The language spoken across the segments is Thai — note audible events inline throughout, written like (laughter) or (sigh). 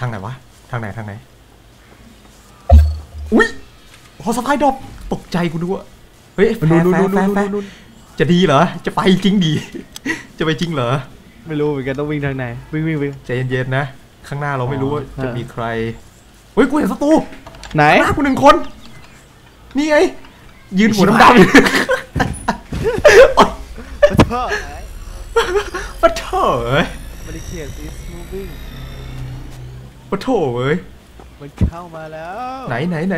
ทางไหนวะ ทางไหนทางไหน อุ้ยพอสะพายดอกตกใจกูดูว่าเฮ้ยแฟนู่นร์นู่นแฟนู่ร์นแฟร์นู่นแฟร์นู่นจะดีเหรอ จะไปจริงดี จะไปจริงเหรอ ไม่รู้เหมือนกันต้องวิ่งทางไหน วิ่งวิ่งวิ่งใจเย็นๆนะ ข้างหน้าเราไม่รู้ว่าอ๋อจะมีใคร เฮ้ย กูเห็นศัตรู ไหนข้างหน้ากูหนึ่งคน นี่ไง ยืนหัวดำๆอยู่โอ๊ยเธอปะโถเอ้ยบริเคีย is moving ปะโถเอ้ยมันเข้ามาแล้วไหนไหนไหน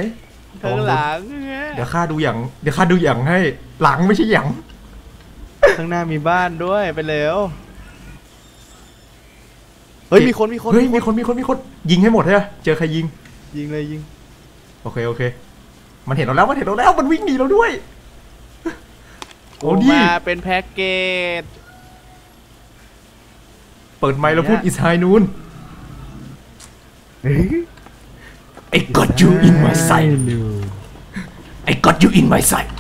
ข้างหลังไงเดี๋ยวข้าดูอย่าง เดี๋ยวข้าดูอย่างให้ หลังไม่ใช่อย่างข้างหน้ามีบ้านด้วยไปเร็วเฮ้ยมีคนมีคนเฮ้ยมีคนมีคนมีคนยิงให้หมดใช่ไหมเจอใครยิง ยิงเลยยิง โอเคโอเค มันเห็นเราแล้วมันเห็นเราแล้วมันวิ่งหนีเราด้วยโอ้กูดีมาเป็นแพ็กเกจ เปิดไมค์แล้วพูดเนี่ยอีสายนูน I got you in my sight I got you in my sight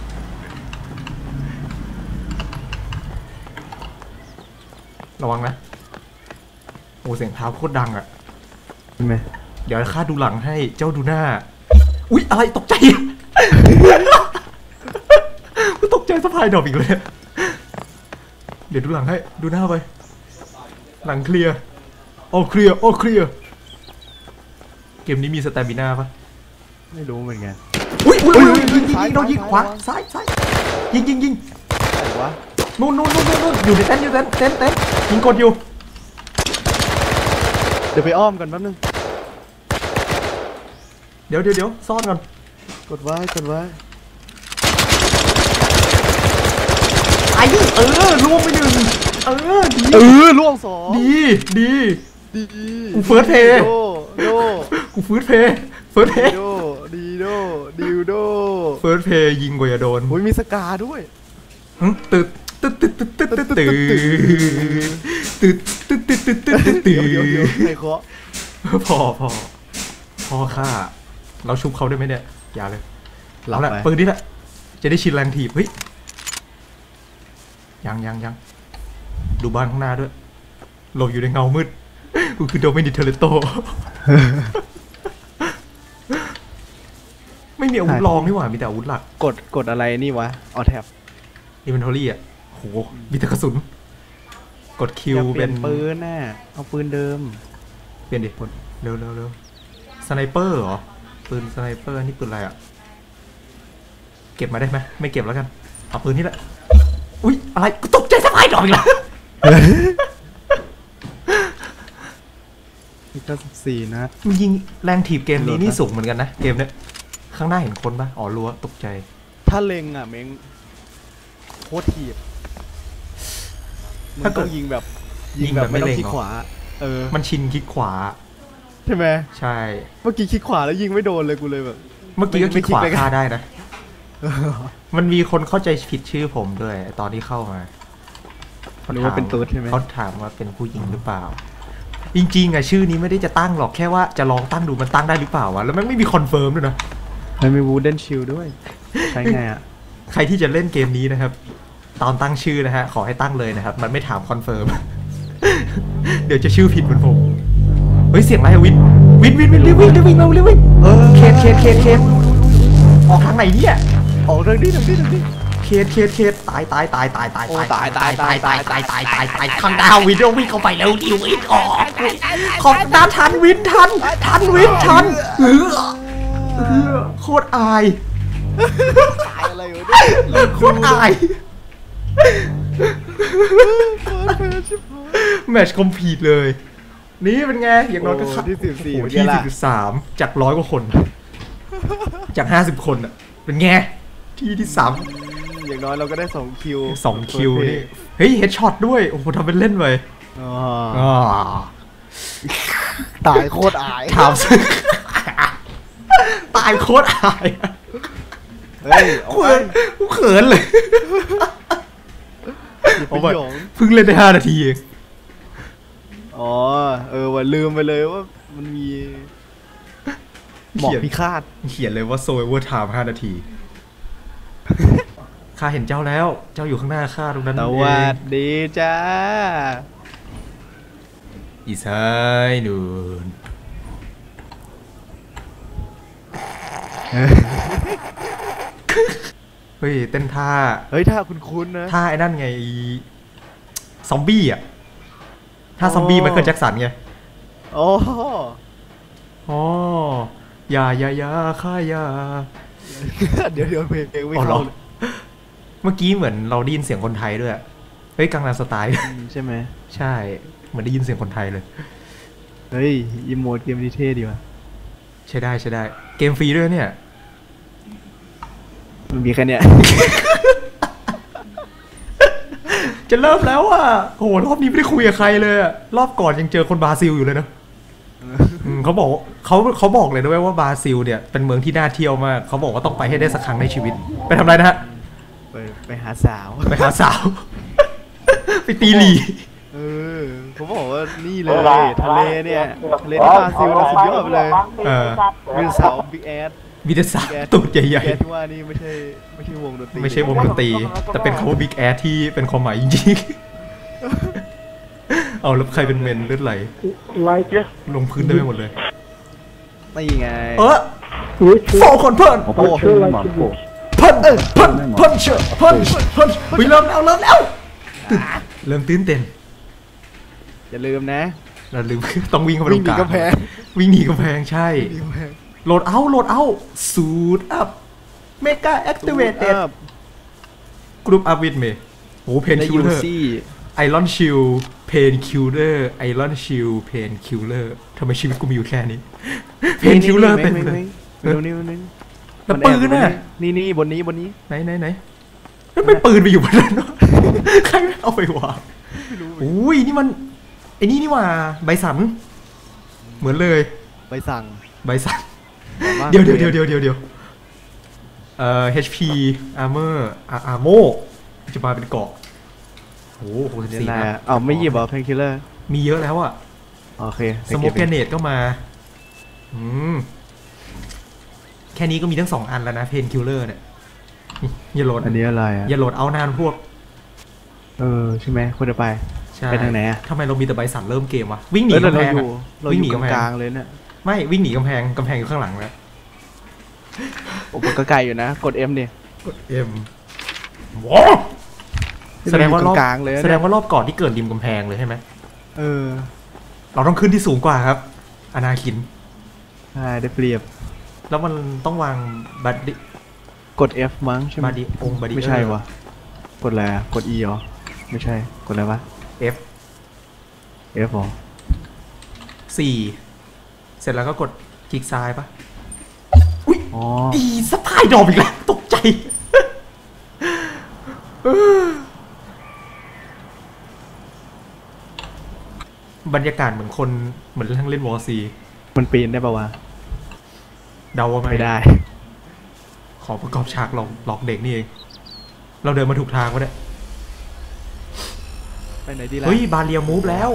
ระวังนะโอ้เสียงเท้าโคตรดังอะใช่ไหมเดี๋ยวข้าดูหลังให้เจ้าดูหน้า อุ๊ย อะไรตกใจกูตกใจสะพายดอกอีกเลย เดี๋ยวดูหลังให้ ดูหน้าไป หลังเคลียร์ โอ้เคลียร์ โอ้เคลียร์เก มนี้มีสแตมิน่าปะไม่รู้เหมือนกันอุ้ยอุ้ยอุ้ยยิงยิงซ้ายยิงโดนยิงซ้ายขวาซ้ายซ้ายซ้ายยิงยิงยิงไหนวะนู่นนู่นนู่นนู่นนู่นอยู่ในเต็นท์อยู่เต็นท์เต็นท์เต็นท์ยิงกดอยู่เดี๋ยวไปอ้อมกันแป๊บนึงเดี๋ยวเดี๋ยวเดี๋ยวซ่อนก่อนกดไว้กดไว้ไอ้เออล่วงไปหนึ่งเออดีเออล่วงสองดีดีดีกู first play โด โดกูฟื้นเพย์เฟิร์สเพดีย์โดดีโดดิวโดเฟิร์สเพย์ยิงกว่าจะโดนโอ้ยมีสกาด้วยหึตึ๊ดตึ๊ดตึ๊ดตึ๊ดตึ๊ดตึ๊ดตึ๊ดตึ๊ดตึ๊ดตึ๊ดตึ๊ดตึ๊ดตึ๊ดตึ๊ดตึ๊เดี๋ยวเดี๋ยวเดี๋ยวดใครเคาะพอพอพอค่าเราชุบเขาได้ไหมเนี่ยอย่าเลยเอาละปืนนี่แหละ จะได้ชินแรงถีบเฮ้ยยังยังยังดูบ้านข้างหน้าด้วยหลบอยู่ในเงามืดกูคือโดมินิเทเลโต ไม่มีอาวุธรองนี่หว่ามีแต่อาวุธหลัก กดกดอะไรนี่วะออแท็บอินเวนทอรี่อะโหมีแต่กระสุน กดคิวอยากเปเป็ลี่ยนนปืนน่ะเอาปืนเดิม เปลี่ยนดิกดเร็วเร็วเร็วสไนเปอร์เหรอ ปืนสไนเปอร์นี่ปืนอะไรอะ เก็บมาได้ไหมไม่เก็บแล้วกัน เอาปืนนี่แหละ อุ๊ยอะไรกูตกใจสะพายดอกอีกแล้ว นี่ก็สี่นัดมันยิงแรงถีบเกมนี้นี่สูงเหมือนกันนะ เกมเนี้ยข้างหน้าเห็นคนปะอ๋อรั้วตกใจ ถ้าเล็งอะเม้งโคตรถีบถ้าเกิต้ดองยิงแบบ ยิงแบบไม่ต้องคลิกขวา เออ มันชินคลิกขวา ใช่ไหมใช่ เมื่อกี้คลิกขวาแล้วยิงไม่โดนเลยกูเลยแบบ เมื่อกี้ก็คลิกขวาฆ่าได้นะ มันมีคนเข้าใจผิดชื่อผมด้วย ตอนที่เข้ามานึกว่าเป็นตุ๊ดใช่ไหมเขาถามว่าเป็นผู้หญิงหรือเปล่า จริงๆอะชื่อนี้ไม่ได้จะตั้งหรอกแค่ว่าจะลองตั้งดูมันตั้งได้หรือเปล่าวะแล้วมันไม่มีคอนเฟิร์มด้วยนะมันมีวูดเดนชิลด้วยใช้ไงอะใครที่จะเล่นเกมนี้นะครับ ตอนตั้งชื่อนะฮะขอให้ตั้งเลยนะครับ มันไม่ถามคอนเฟิร์มเดี๋ยวจะชื่อผิดเหมือนผมเฮ้ยเสียงอะไรอะวินวินวินวินรีบวิ่งรีบวิ่งเร็วรีบวิ่งเออเคนเคนเคนเคนออกทางไหนเนี่ยออกทางนี้ทางนี้ทางนี้ เคนเคนเคนตายตายตายตายตายโอ้ตายตายตายตายตายตายตายตายข้างดาววินต้องวิ่งเข้าไปแล้วดิวินออกของดาวทันวินทันทันวินทันเออเออโคตรอายตายอะไรอยู่เนี่ยโคตรอายแมตช์คอมพีทเลย นี่เป็นไง อย่างน้อยก็ขัดโที่สิบสี่โอ้โหเป็นไงที่ล่ะสิบสามจากร้อยกว่าคน จากห้าสิบคนอะ เป็นไง ที่ที่สาม อย่างน้อยเราก็ได้สองคิวสองคิวนี่เฮ้ยเฮดช็อตด้วย โอ้โหทำเป็นเล่นไปอ๋ออ่าตายโคตรอายถามซึ่งตายโคตรอายเฮ้ยเอาเขิไปนกูเขินเลยอย่าไปเอาไปหยงเพิ่งเล่นได้ห้านาทีเองอ๋อ เออว่าลืมไปเลยว่ามันมีหมอกพิฆาตเขียนเลยว่า survivor time ห้านาที ข้าเห็นเจ้าแล้ว เจ้าอยู่ข้างหน้าข้าตรงนั้นสเองวัสดีจ้า อีสายนูนเฮ้ยเต้นท่าเฮ้ยท่าคุณคุ้นๆนะ ท่าไอ้นั่นไงซอมบี้อะท่าซอมบี้มันเกิดแจ็คสันไงโอ้โหอ๋ออยายายาข้ายาเดี๋ยวเดี๋ยวเพลงเพลงไม่อ๋อเหรข้า เมื่อกี้เหมือนเราได้ยินเสียงคนไทยด้วยเฮ้ยกังนามสไตล์อืมใช่ไหมใช่ เหมือนได้ยินเสียงคนไทยเลย เฮ้ยอีโมดเกมดีเท่ดีว่ะใช่ได้ใช่ได้ เกมฟรีด้วยเนี่ยมันมีแค่เนี้ยจะเริ่มแล้วอะโอ้โหรอบนี้ไม่ได้คุยกับใครเลยอะรอบก่อนยังเจอคนบราซิลอยู่เลยนะอืมเขาบอกว่าเขาเขาบอกเลยนะเวยว่าบราซิลเนี่ยเป็นเมืองที่น่าเที่ยวมากเขาบอกว่าต้องไปให้ได้สักครั้งในชีวิต ไปทำอะไรนะฮะ ไปไปหาสาวไปหาสาว ไปตีหลีเออเขาบอกว่านี่เลยทะเลเนี่ยทะเลที่บราซิลเนี่ยสุดยอดไปเลยเออมีสาวบิ๊กแอดมีแต่สาวตูดใหญ่บิ๊กแอดที่ว่านี่ไม่ใช่ไม่ใช่วงดนตรีๆไม่ใช่วงดนตรี แต่เป็นคำว่าบิ๊กแอที่เป็นความหมายจริงๆเอาแล้วใครเป็นเมนเลือดไหล like it, ลงพื้นได้ไปหมดเลยนี่ไงเออ which โฟคนเพิ่น I sure like the beach. เพิ่นเอ้ยเพิ่นเพิ่นเชื่อเพิ่นเพิ่นเฮ้ยเริ่มแล้วเริ่มแล้วตื่นเริ่มตื่นเต้นอย่าลืมนะเราลืมต้องวิ่งเข้าไปตวิ่รงงหนีกลางกำแพงวิ่งหนีกำแพงใช่หนีกำแพงโหลดเอาโหลดเอาสูตรอัพเมกาแอคทีเวตเอ็ดอัพกรุ๊ปอัพวิดเมโอ้เพนในคิยูลเลอร์ซี่ไอรอนชิลเพนคิลเลอร์ไอรอนชิลเพนคิลเลอร์ทำไมชีวิตกูมีอยู่แค่นี้เพนคิลเลอร์เต็มเลยดูนี่ดูนี่ แล้วปืนน่ะนี่นี่บนนี้บนนี้ไหนไหนไหนแล้วไม่ปืนไปอยู่บนนั้นวะใครไม่เอาไปวางอุ้ยนี่มันไอ้นี่นี่หว่าใบสันเหมือนเลยไปสั่งใบสันบอกว่าเดี๋ยวเดี๋ยวเดี๋ยวเดี๋ยวเดี๋ยวเดี๋ยวเอ่อ HP armor อ่า armo จะมาเป็นเกราะโอ้โหเนี่ยสี่นายนัดอะเอาไม่หยิบเหรอเพนคิลเลอร์มีเยอะแล้วอะโอเคสโมกแกเนตก็มา อืมแค่นี้ก็มีทั้งสองอันแล้วนะเพนคิลเลอร์เนี่ยนี่อย่าโหลดอันนี้อะไรอะอย่าโหลดเอานานพวก เออใช่ไหมควรจะไปใช่ไปทางไหนอะทำไมเรามีแต่ใบสั่นเริ่มเกมวะวิ่งหนีเออแต่กำเราแพงอยู่อะเราวิ่องหนียู่กำแพงกลางๆเลยเนี่ยไม่วิ่งหนีกำแพงกำแพงอยู่ข้างหลังแล้วโอ้โหก็ไกลอยู่นะ กด M เนี่ยกดเอ็มว้าแสดงว่ารอบกลางๆเลยนะแสดงว่ารอบก่อนที่เกิดริมกำแพงเลยใช่ไหมเออ เราต้องขึ้นที่สูงกว่าครับ อนาคินใช่ได้เปรียบ แล้วมันต้องวางบัดดิกด F มั้งใช่ไหมบาดิองค์บาดิไม่ใช่วะกดอะไรอะกด E เหรอไม่ใช่กดอะไรวะเอฟ F เหรอสี่เสร็จแล้วก็กดคลิกซ้ายปะอุ้ยอ๋ออีสะพายดอกอีกแล้วตกใจเออบรรยากาศเหมือนคนเหมือนทั้งเล่นวอร์ซี มันปีนได้ปะวะ เดาว่าไม่ไม่ได้ ขอประกอบฉากหลอกหลอกเด็กนี่เอง เราเดินมาถูกทางวะเนี่ย ไปไหนดีล่ะ เฮ้ย บาเรียมูฟแล้ว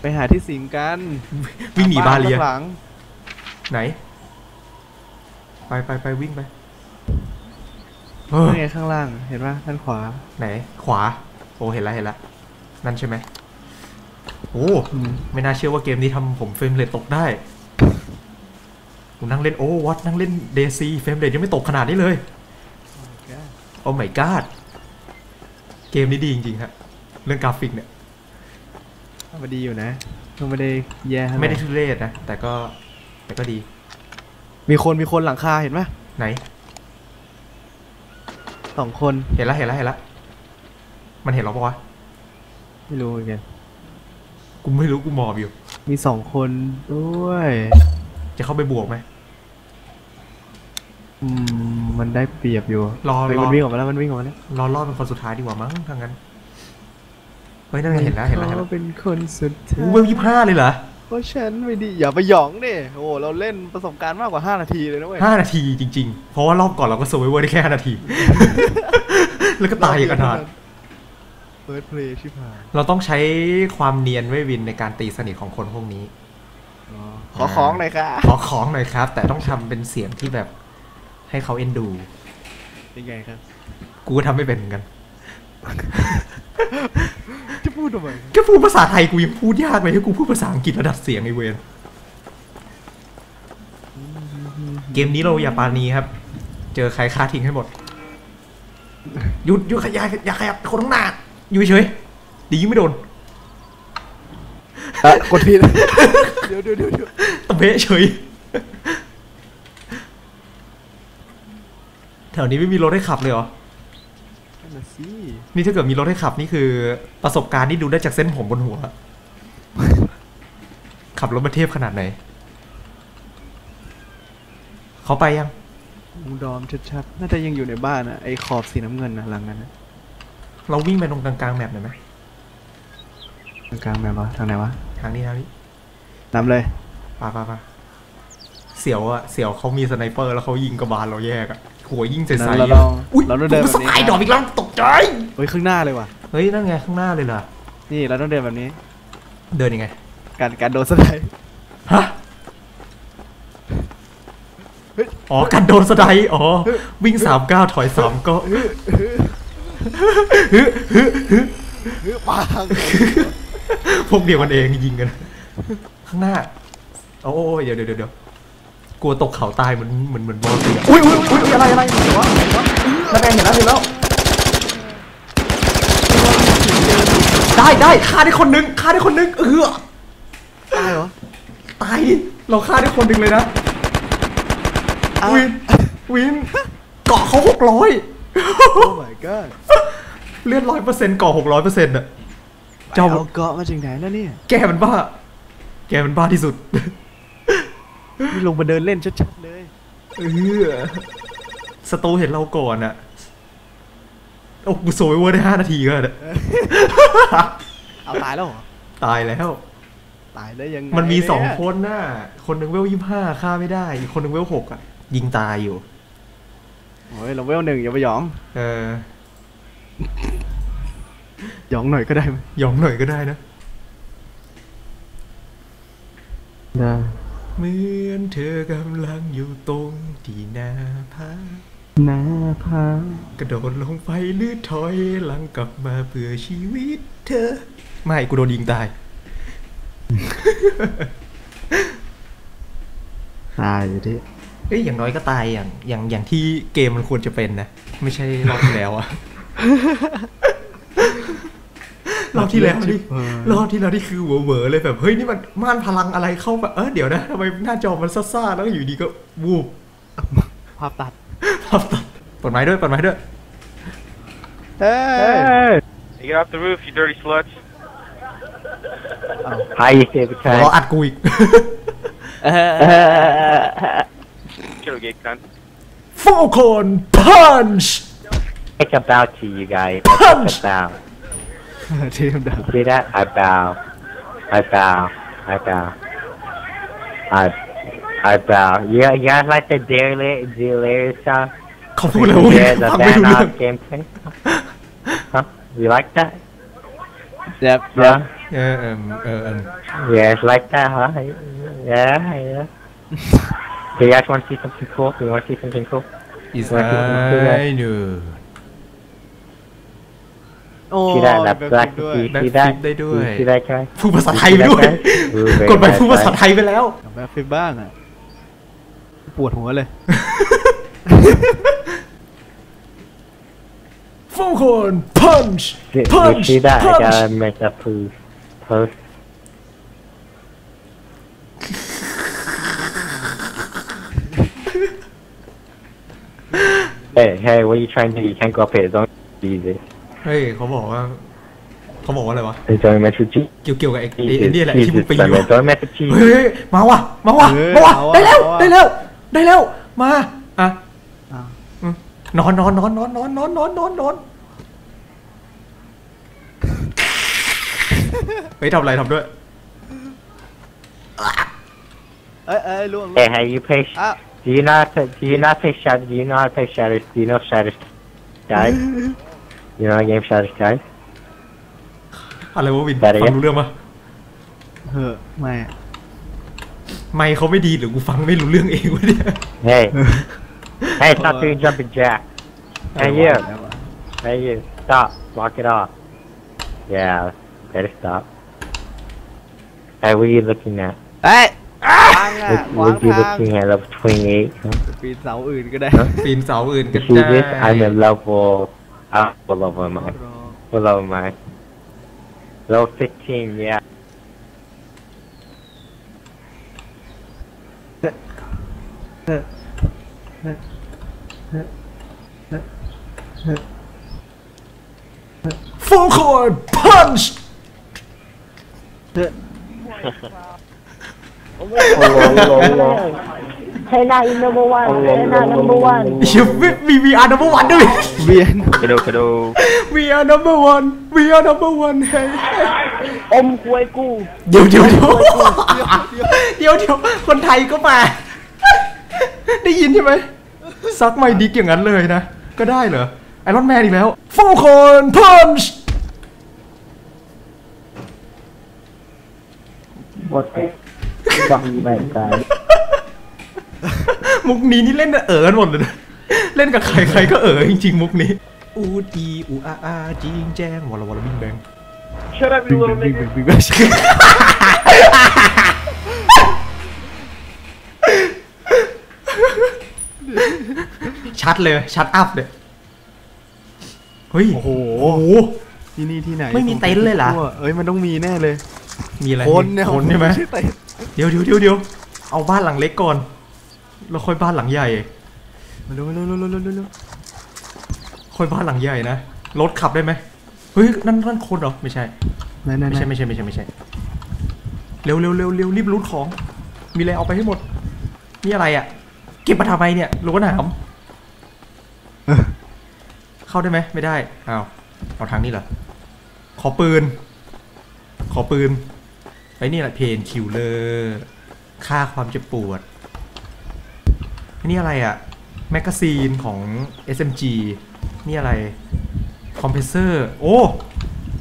ไปหาที่สิงกันวิ่งหนีบาเรีย ข้งหลัง ไหน ไปไปไปวิ่งไปเออนั่นไงข้างล่าง เห็นปะด้านขวา ไหน ขวา โอ้เห็นแล้วเห็นแล้วนั่นใช่ไหม โอ้อืมไม่น่าเชื่อว่าเกมนี้ทำผมเฟรมเรทตกได้ผมนั่งเล่นโอ้วัดนั่งเล่นเดซีเฟรมเรทยังไม่ตกขนาดนี้เลยโอ้ my god เกมนี้ดีจริงๆครับเรื่องกราฟิกเนี่ยมันดีอยู่นะก็ไม่ได้แย่เท่าหร่ไม่ได้ทุเรศนะ แต่ก็แต่ก็ดี มีคนมีคนหลังคาเห็นปะไหนสองคนเห็นแล้วเห็นแล้วเห็นแล้วมันเห็นเราปะวะไม่รู้เหมือนกัน กูไม่รู้กูมอบอยู่ มีสองคนด้วย จะเข้าไปบวกไหม อืมมันได้เปรียบอยู่รอเฮ้ยรอ มันวิ่งออกมาแล้วมันวิ่งออกมาแล้วรอรอดเป็นคนสุดท้ายดีกว่ามั้งทางนั้นเฮ้ยนั่นไงเห็นแล้วเห็นแล้วเห็นแล้วขาเป็นคนสุดท้ายอู้เวลยี่ห้าเลยเหรอเพราะฉันไม่ดีอย่าไปหยองดิโอ้เราเล่นประสบการณ์มากกว่า5นาทีเลยนะเว้ยห้านาทีจริง ๆ เพราะว่ารอบก่อนเราก็เซอร์ไวเวอร์ได้แค่ห้านาที แล้วก็ตายอย่างกระดาษ เฟิร์สเพลย์ชิบหายเราต้องใช้ความเนียนไว้วินในการตีสนิทของคนพวกนี้ ขอของหน่อยค่ะ ขอของหน่อยครับ แต่ต้องทำเป็นเสียงที่แบบให้เขาเอ็นดู ยังไงครับ กูก็ทำไม่เป็นเหมือนกัน จะพูดทำไมแค่พูดภาษาไทยกูยังพูดยากเลยให้กูพูดภาษาอังกฤษระดับเสียงไอเวนเกมนี้เราอย่าปานีครับ เจอใครฆ่าทิ้งให้หมด หยุดหยุดขยายอย่าขยับคนข้างหน้า อยู่เฉยดียิงไม่โดนอะกดผิด เดี๋ยวเดี๋ยวเดี๋ยวเดี๋ยวตะเบะเฉย แถวนี้ไม่มีรถให้ขับเลยเหรอ นั่นน่ะสินี่ถ้าเกิดมีรถให้ขับนี่คือประสบการณ์ที่ดูได้จากเส้นผมบนหัว ขับรถมาเทพขนาดไหน เขาไปยัง ลุงดอมชัดๆ น่าจะยังอยู่ในบ้านอะไอ้ขอบสีน้ำเงินนะหลังนั้นนะ เราวิ่งไปตรงกลางๆแมปหน่อยไหมตรงกลางแมปวะทางไหนวะทางนี้ทางนี้นำเลยปาปาปาเสียวอะเสียวเขามีสไนเปอร์แล้วเขายิงกระบาลเราแยกอะหัวยิงใส่นั้นใส่เราลองอุ้ยเราต้องเดินผมแบบสนี้ไลด์ดอกอีกแล้วตกใจเฮ้ยข้างหน้าเลยว่ะเฮ้ยนั่นไงข้างหน้าเลยเหรอนี่เราต้องเดินแบบนี้ เดินยังไง การการโดนสไลด์ฮะอ๋อกันโดนสไนด์อ๋อวิ่งสามก้าวถอยสามก็ เฮ้ยปังพวกเดียวกันเองยิงกัน ข้างหน้า โอ้ยเดี๋ยวเดี๋ยวเดี๋ยวกลัวตกเขาตายเหมือนเหมือนเหมือนบอลเลยอะอุ้ยอุ้ยอุ้ยอะไรอะไรอะไรวะนั่นไงเห็นแล้วเห็นแล้วได้ได้ฆ่าได้คนนึงฆ่าได้คนนึงเออตายเหรอตายดิเราฆ่าได้คนนึงเลยนะวินวินเกาะเขาหกร้อย โอ้ my god เลือดร้อยเปอร์เซ็นต์เกาะหกร้อยเปอร์เซ็นต์อะเจ้าเจ้าเอาเกาะมาจากไหนแล้วเนี่ย แกมันบ้า แกมันบ้าที่สุด นี่ลงมาเดินเล่นชัดๆเลย เออสตูเห็นเราก่อนอะโอ้กูโซยเวอร์ได้ห้านาทีก็ได้เอาตายแล้วเหรอ ตายแล้ว ตายได้ยังไงมันมีสองเยคนน่ะ คนหนึ่งเวลยี่ห้าฆ่าไม่ได้ อีกคนหนึ่งเวลหกอะยิงตายอยู่ โอ้ยเราเวลหนึ่งอย่าไปหยอง เออหยองหน่อยก็ได้ไหมยอมหน่อยก็ได้นะได้เหมือนเธอกำลังอยู่ตรงที่หน้าผานาพากระโดดลงไปหรือถอยหลังกลับมาเพื่อชีวิตเธอ ไม่กูโดนยิงตาย ตายอยู่ที่ เอ้ยอย่างน้อยก็ตายอย่างอย่างอย่างที่เกมมันควรจะเป็นนะ ไม่ใช่รอบที่แล้วอะรอบที่แล้วนี่รอบที่แล้วนี่คือเหวอๆเลยแบบเฮ้ยนี่มันม่านพลังอะไรเข้ามาเออเดี๋ยวนะทำไมหน้าจอมันซ่าๆแล้วอยู่ดีก็วูบภาพตัดภาพตัดเปิดไม้ด้วยเปิดไม้ด้วยเฮ้ย Hey, get off the roof, you dirty sluts. How you say the รออัดกูอีก tailgate, cunt. Falcon punch! It's about you, you guys. Punch! I bow. (laughs) Damn down. See that? I bow. I bow. I bow. I I bow. You, you guys like the daily Delirious song? Yeah, the Van Off gameplay? Huh? You like that? Yep. bro. yeah. Yeah, um, uh, um. yeah, it's like that, huh? Yeah, yeah. (laughs) Do you guys want to see something cool? Do you want to see something cool? อีส Like ไ it. นเนอโอ้ See that? That แบบ black ด้วย see, see Backflip that? ได้ด้วย You see that guy? พูดภาษาไทยไปด้วย Ooh, very กดไป nice, พูดภาษา right? ไทยไปแล้วแบบฟิปบ้างอะปวดหัวเลยโฟคอนพันช์ Did พัน you ช์ see that? พั I นช์ gotta make that post. Post. Hey, hey, what are you trying to do? You can't go up here. Don't do this. เฮ้ยเขาบอกว่าเขาบอกว่าอะไรวะ It's only meant for G. เกี่ยวเกี่ยวกับไอ้ไอ้ไอ้ Jesus, เนี่ยแหละที่มึง Jesus, ไป son, อยู่ man. Don't meant for G. เฮ้ยเฮ้ยมาว่ะมาว่ะเฮ้ยมาว่ะเอาว่ะได้แล้วเอาว่ะได้แล้วได้แล้วมาอะอ้าวอืมนอนนอนนอนนอนนอนนอนนอนนอนนอนเฮ้ยทำอะไรทำด้วยเอ้ยเอ้ยล่วง Hey, how you play? Sh- อ้าว Do you not? Do you not play Shadow? Do you know how to play Shadow? Do you know Shadow Sky? you know the game Shadow Sky? อะไรวะวินได้เลยฟังรู้เรื่องปะเฮ้อไม่อะไม่เขาไม่ดีหรือกูฟังไม่รู้เรื่องเองวะเนี่ย Hey, hey, stop doing jumping jack. Hey you, hey you, stop, walk it off. Yeah, better stop. Hey, what are you looking at? เ อ้ยฟัง อ่ะ Would, ขวาง would you ทาง looking at level 28? Huh? ปีนเสาอื่นก็ได้ Huh? ปีนเสาอื่นก็ You see ได้ this? I'm at level. Uh, what level am I? รอ What level am I? Level 15, yeah. Full court punch (laughs) ไทยนาอินโนเบอร์วันไทยนานัมเบอร์วันชิวมี VR number one ด้วยเวียน Kado, kado. VR number one VR number one เฮ้ยอมควยกู เดี๋ยวเดี๋ยวเดี๋ยวเดี๋ยวเดี๋ยวคนไทยก็มา ได้ยินใช่ไหมซักไม่ดิกอย่างนั้นเลยนะ ก็ได้เหรอไอรอนแมนอีกแล้ว Full court punch What the fuck, my god? มุกนี้นี่เล่นเอ๋อกันหมดเลยนะเล่นกับใครใครก็เอ๋อจริงๆ มุกนี้อูดีอูอาอาจิงแจ้งวอลวอลบิงแบง Shut up, บิ๊ you ก little บิ๊ก nigga. บิ๊กบิ๊กชัดเลย ชัดอัพเลย เฮ้ยโอ้โหโอ้โห ที่นี่ที่ไหน ไม่มีเต็นท์เลยเหรอ เอ้ย มันต้องมีแน่เลย มีอะไร คนเนี่ยคนใช่ไหมใช่ เต็นท์เดี๋ยวเดี๋ยวเดี๋ยวเดี๋ยวเอาบ้านหลังเล็กก่อน แล้วค่อยบ้านหลังใหญ่มาเร็วเร็วเร็วเร็วเร็วเร็วค่อยบ้านหลังใหญ่นะ รถขับได้ไหมเฮ้ย นั่นนั่นคนเหรอ ไม่ใช่ไหนไหนไม่ไหนใช่ไม่ใช่ไม่ใช่ไม่ใช่ เร็วเร็วเร็วเร็วรีบรูดของ มีอะไรเอาไปให้หมด นี่อะไรอะ เก็บมาทำไมเนี่ยรั้วหนามเข้าได้ไหม ไม่ได้ อ้าว เอาทางนี้เหรอ ขอปืน ขอปืน ไอ้นี่แหละเพนคิวเลอร์ค่าความเจ็บปวดอันนี่อะไรอะแมกกาซีนของ SMG นี่อะไร คอมเพรสเซอร์ โอ้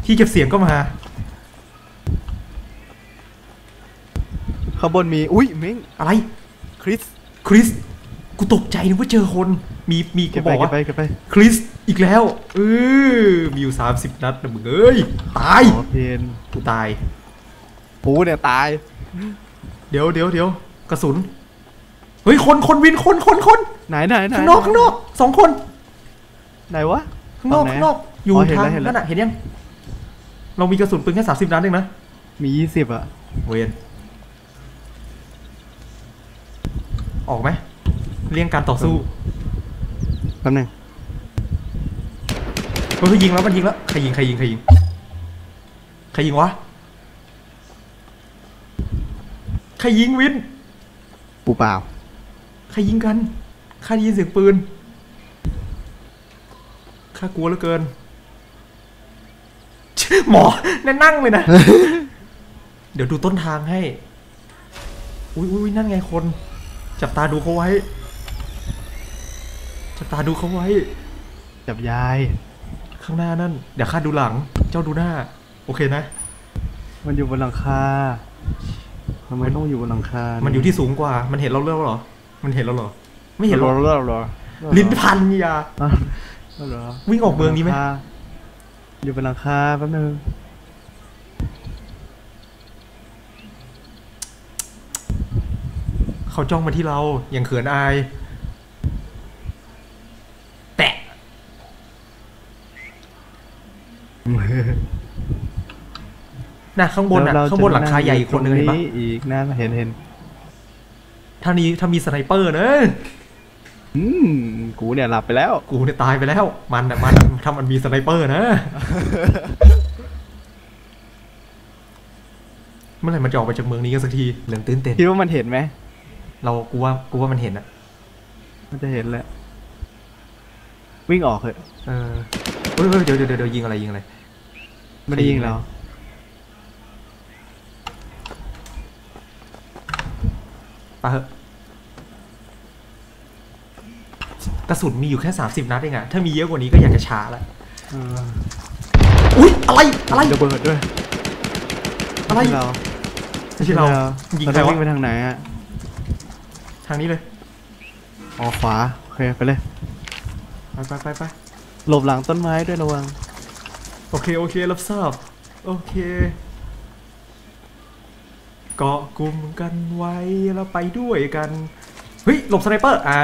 ที่เก็บเสียงก็มา ข้างบนมี อุ้ยเม้งอะไร คริส คริส กูตกใจนึกว่าเจอคน มีมีเก็ก็บบไปอกเก็บว่า ไปเก็บไปคริส อีกแล้วเออมีอยู่ 30 นัดนะมึงเอ้ย ตาย อ๋อเพนกูตาย ปูเนี่ยตาย เดี๋ยวเดี๋ยวเดี๋ยวกระสุน เฮ้ยคนคนวินคนคนคนไหนไหนไหนข้างนอกข้างนอกสองคนไหนวะข้างนอกฝั่ข้างนอกอยู่อ๋อเห็นทางแล้วเห็นแล้วนั่นน่ะเห็นยัง เรามีกระสุนปืนแค่สามสิบนัดเองนะมียี่สิบอะเวนออกไหมเลี่ยงการต่อสู้แป๊บนึงเฮ้ยยิงแล้วมันยิงแล้วใครยิงใครยิงใครยิงใครยิงวะ ใครยิงวิน ปูเปล่า ใครยิงกันข้าได้ยินเสียงปืน ข้ากลัวเหลือเกิน หมอนั่นนั่งเลยนะ เดี๋ยวดูต้นทางให้ อุ้ยอุ้ยนั่นไงคน จับตาดูเขาไว้ จับตาดูเขาไว้ จับยาย ข้างหน้านั่น เดี๋ยวข้าดูหลัง เจ้าดูหน้า โอเคนะ มันอยู่บนหลังคา ทำไมต้องอยู่บนหลังคา มันอยู่ที่สูงกว่า มันเห็นเราแล้วเหรอ มันเห็นเราเหรอ ไม่เห็นรหรออรอรอ ลิ้นพันอยาอะรอวิ่งออกเมืองนี้ไหมอยู่บนหลังคาแป๊บนึงเขาจ้องมาที่เราอย่างเขินอาย แตะ น่ะข้างบนน่ะเรข้างบนหลังคาใหญ่อีกคนนึงตรเห็นปะอีกนะเห็นเห็นถ้านี้ถ้ามีสไนเปอร์นะอืมกูเนี่ยหลับไปแล้ว กูเนี่ยตายไปแล้ว มันน่ะมันน่ะถ้ามันมีสไนเปอร์นะเมื่อไหร่มันจะออกไปจากเมืองนี้กันสักทีเหลืองตื่นเต้นคิดว่ามันเห็นไหมเรากูว่ากูว่ามันเห็นอะมันจะเห็นแหละวิ่งออกเถอะเออเฮ้ยเฮ้ยเดี๋ยวเดี๋ยวเดี๋ยวยิงอะไรยิงอะไรไม่ได้ยิงเรา ไปะ เหอะกระสุนมีอยู่แค่สามสิบนัดเองอะถ้ามีเยอะกว่านี้ก็อยากจะช้าละเอออุ้ยอะไร อะไร ระเบิดด้วยอะไร ม่ใช่เราไม่ใช่เรายิงเราใครต้องวะ วิ่งไปทางไหนอะทางนี้เลยอ๋อขวาโอเคไปเลยไปไปไปไปหลบหลังต้นไม้ด้วยระวังโอเค โอเครับทราบโอเค เกาะกลุ่มกันไว้แล้วไปด้วยกันเฮ้ยหลบสไนเปอร์อ่า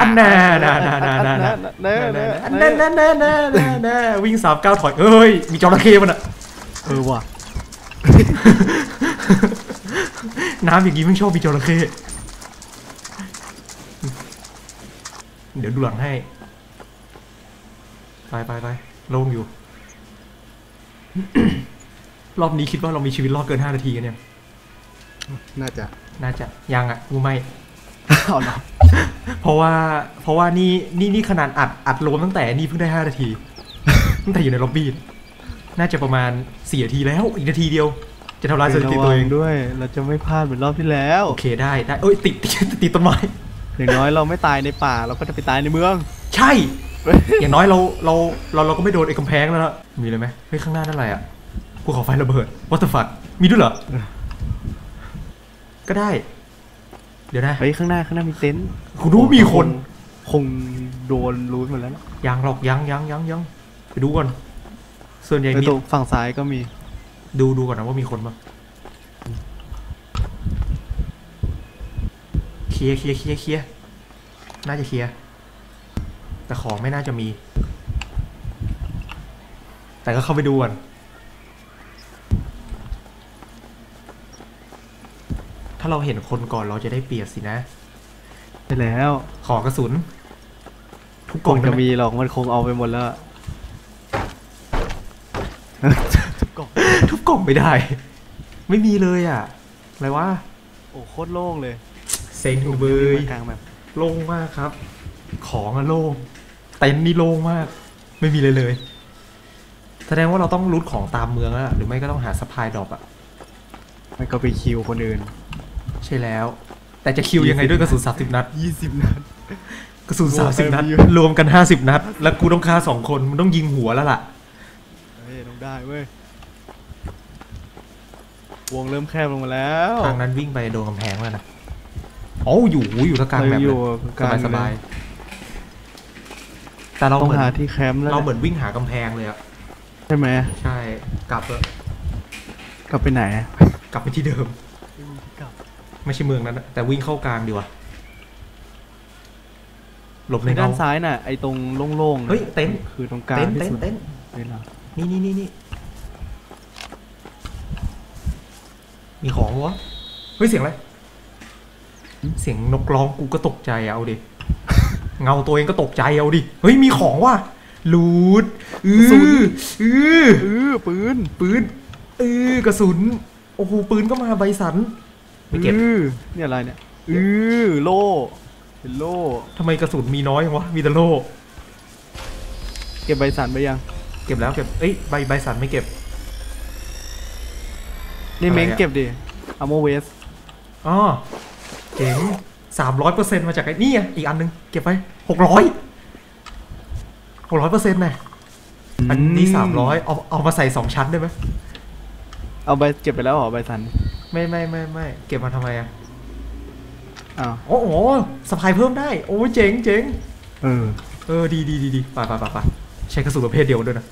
อันแน่น่าน่าน่าน่าน่าแน่แน่อันแน่แน่แน่แน่แน่แน่วิ่งสามก้าวถอยเอ้ยมีจระเข้มันอะเออว่ะน้ำอย่างนี้ไม่ชอบมีจระเข้เดี๋ยวดูหลังให้ ไปไปไปลงอยู่ รอบนี้คิดว่าเรามีชีวิตรอดเกินห้านาทีกันยัง น่าจะ น่าจะยังอะกูไม่เอาเนาะเพราะว่าเพราะว่านี่นี่นี่ขนาดอัดอัดรวมตั้งแต่นี่เพิ่งได้ห้านาทีตั้งแต่อยู่ในล็อบบี้น่าจะประมาณสี่นาทีแล้วอีกนาทีเดียว จะทำลายสถิติตัวเองด้วย เราจะไม่พลาดเหมือนรอบที่แล้วโอเคได้ได้เอ้ยติดติดติดต้นไม้อย่างน้อยเราไม่ตายในป่าเราก็จะไปตายในเมือง ใช่ อย่างน้อยเราเราเราเราก็ไม่โดนไอ้กำแพงแล้วล่ะมีเลยไหมเฮ้ยข้างหน้านั่นอะไรอะภูเขาไฟระเบิดวัตถุฟัดมีด้วยเหรอ ก็ได้ เดี๋ยวนะเฮ้ยข้างหน้าข้างหน้ามีเต็นท์คุณรู้มีคน คงโดนรู้หมดแล้วล่ะยังหรอกยังยังยังยังไปดูก่อนส่วนใหญ่ในมีตรงฝั่งซ้ายก็มีดูดูก่อนนะว่ามีคนปะเคลียร์เคลียร์เคลียร์เคลียร์น่าจะเคลียร์แต่ของไม่น่าจะมี แต่ก็เข้าไปดูก่อน ถ้าเราเห็นคนก่อนเราจะได้เปรียบสินะไปแล้ว ขอกระสุน ทุกกกล่ล่อองงได้จะไหมมีหรอกมันคงเอาไปหมดแล้วทุกกล่องทุกกล่องไม่ได้ ไม่มีเลยอะอะไรวะโอ้โคตรโล่งเลย เซ็งเบยกลางแบบโล่งมากครับ ของอะโล่งเต็นท์นี่โล่งมาก ไม่มีเลยเลย แสดงว่าเราต้องรูทของตามเมืองอะหรือไม่ก็ต้องหาสปายดรอปอะมันก็ไปคิวคนอื่น ใช่แล้ว แต่จะคิวยังไงด้วยกระสุนสามสิบนัด20นัดกระสุนรวสามมสิบไปนัดมีรวมกันห้าสิบนัด แล้วกูต้องฆ่าสองคนมันต้องยิงหัวแล้วล่ะเฮ้ยต้องได้เว้ยวงเริ่มแคบลงมาแล้วทางนั้นวิ่งไปโดนกำแพงแล้วนะโอ้อยู่อยู่ตะกลางแบบอยู่เลยกลางสบายเลยๆแต่เราต้องเหมือนหาที่แคมป์แล้วเราเหมือนวิ่งหากำแพงเลยอะใช่ไหมใช่ กลับเถอะกลับไปไหน กลับไปที่เดิม ไม่ใช่เมืองนั้นนะแต่วิ่งเข้ากลางดีกว่าหลบในในด้าเงานซ้ายน่ะไอ้ตรงโล่งๆเฮ้ยเต็นท์คือตรงกลางเต้นที่เต้นสุดเต้นเลยเหรอนี่นี่นี่นี่มีของวะเฮ้ยเสียงอะไรเสียงนกร้องกูก็ตกใจอะเอาดิ เงาตัวเองก็ตกใจเอาดิเฮ้ยมีของว่ะลูดอืออือ เออปืนปืนเออกระสุน โอ้โหปืนก็มาใบสัน ไม่เก็บออเนี่ยอะไรเนี่ยเออโล่เป็นโล่ทำไมกระสุนมีน้อยจังวะมีแต่โล่เก็บใบสันไปยัง เก็บแล้วเก็บเอ้ยใบใบสันไม่เก็บนี่อะไรเม้งอะเก็บดิอะโมเวสอ๋อเจ๋งสามร้อยเปอร์เซ็นต์มาจากไอ้นี่ไงอีกอันหนึงเก็บไปหกร้อยหกร้อยเปอร์เซ็นต์นะอันนี้สามร้อยเอาเอามาใส่สองชั้นได้ไหมเอาใบเก็บไปแล้วเหรอใบสัน ไม่ไม่ไม่ไม่เก็บมาทำไมอะอ้าวโอ้โหสะพายเพิ่มได้ โอ้ยเจ๋งเจ๋งเออ เออดีดีดีดีไปไปไปไปใช้กระสุนประเภทเดียวด้วยนะ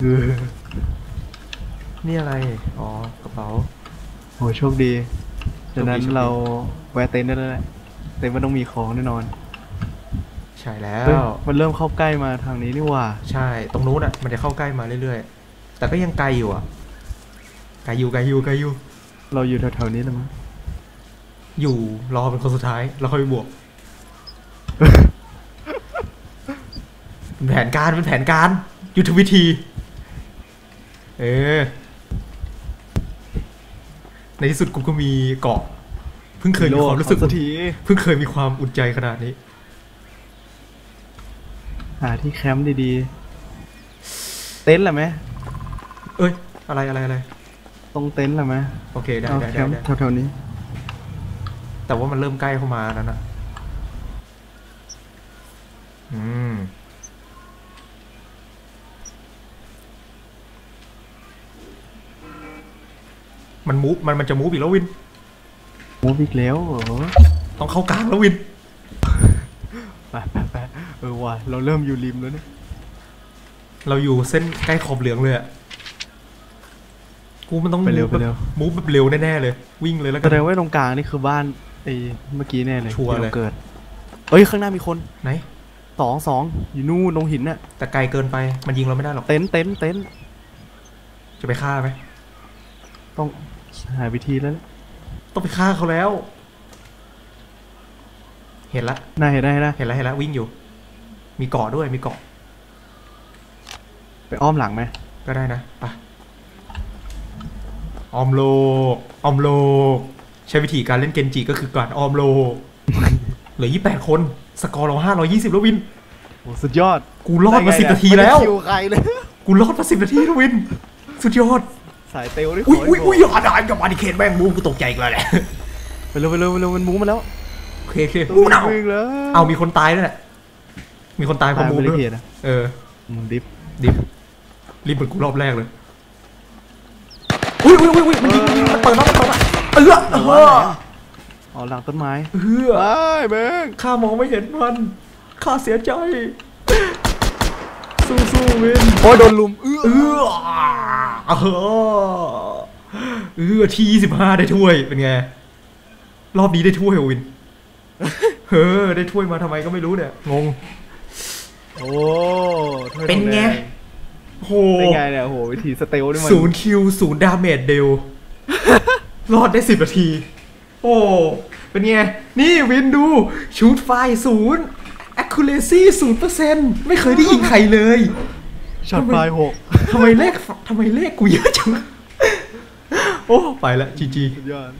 เออนี่อะไร อ๋อกระเป๋าโหโชคดีฉะนั้นโชคดีเราแวะเต็นท์ได้แล้วแหละเต็นท์มันต้องมีของแน่นอน ใช่แล้วเฮ้ยมันเริ่มเข้าใกล้มาทางนี้นี่หว่า ใช่ ตรงนู้นอะ มันจะเข้าใกล้มาเรื่อยๆ แต่ก็ยังไกลอยู่อะ ไกลอยู่ไกลอยู่ไกลอยู่ เราอยู่แถวๆนี้แล้วมั้งอยู่รอเป็นคนสุดท้าย แล้วค่อยไปบวก เป็นแผนการเป็นแผนการ ยุทธวิธี เออ ในที่สุดกูก็มีเกาะ เพิ่งเคยมีความรู้สึกสักที เพิ่งเคยมีความอุ่นใจขนาดนี้ หาที่แคมป์ดีๆ เต็นท์แหละไหมเอ้ย อะไรอะไรอะไร ตรงเต็นท์แหละไหมโอเคได้เอาได้แคได้มป์ได้แถวๆนี้ แต่ว่ามันเริ่มใกล้เข้ามาแล้วนะอืม มันมูฟมันมันจะมูฟอีกแล้ววิน มูฟอีกแล้วเหรอต้องเข้ากลางแล้ววิน ไปไปไปเออว่ะเราเริ่มอยู่ริมแล้วเนี่ยเราอยู่เส้นใกล้ขอบเหลืองเลยอะ กูกูมันต้องไปเร็วไปเร็วมูฟแบบเร็วแน่ๆเลย วิ่งเลยแล้วแสกันดงว่าตรงกลางนี่คือบ้านไอ้เมื่อกี้แน่เลยชัวร์ที่เลยเราเกิดเอ้ยข้างหน้ามีคนไหน สองสองอยู่นู่นตรงหินน่ะแต่ไกลเกินไปมันยิงเราไม่ได้หรอก เต็นท์เต็นท์เต็นท์จะไปฆ่าไหมต้องหาวิธีแล้วแหละต้องไปฆ่าเขาแล้ว เห็นละ น่าเห็นได้เห็นได้เห็นละเห็นละวิ่งอยู่ มีเกาะด้วยมีเกาะไปอ้อมหลังไหมก็ได้นะไป ออมโลกออมโลก ใช้วิธีการเล่นเกนจิก็คือการออมโลกเหลือยี่แปดคน สกอร์เราห้าร้อยี่สิบแล้ววินโอ้สุดยอด กูรอดมาไไงสิบเยนาทีแล้ว ไม่ได้คิวใครเลย กูรอดมาสิบนาทีแล้ววิน สุดยอด สายเตลนี่อุ้ยขอุ้ยให้อุ้ยบอกอ่านอ่านกับมาดิเคนแม่งมูกูตกใจอีกแล้วแหละไปเร็วไปเร็วไปเร็วมันมูมาแล้วโอเคโอเคอู้เอาวิ่งแล้วเอามีคนตายด้วยแหละมีคนตายเพตาราะยมูบริด้วยเขตนะเอออืมดิฟดิบรีบเหมือนกูรอบแรกเลย อุ้ยอุ้ยอุ้ยอุ้ยมันยิงมันยิงมันเปิดแล้วมันเปิดแล้วเออเอออ๋อหลังต้นไม้เออไอ้แบงข้ามองไม่เห็นมันข้าเสียใจสู้สู้ๆวินโอ้ยโดนลุมเอื้อเออเออเออทีสิบห้าได้ถ้วยเป็นไงรอบนี้ได้ถ้วยเหรอวินเออได้ถ้วยมาทำไมก็ไม่รู้เนี่ยงงโอ้ถ้วยเป็นไงทอแด โหเป็นไงเนี่ยโอ้โหวิธีสเตลนี่มันศูนย์คิวศูนย์ดาเมจเดลรอดได้สิบนาที โอ้เป็นไง นี่วินดูชูดไฟศูนย์ accuracy ศูนย์เปอร์เซ็นต์ไม่เคยได้ยิงใครเลยช็อตไฟหกทำไมเลขทำไมเลขกูเยอะจัง โอ้ ไปละจีจีสุดยอด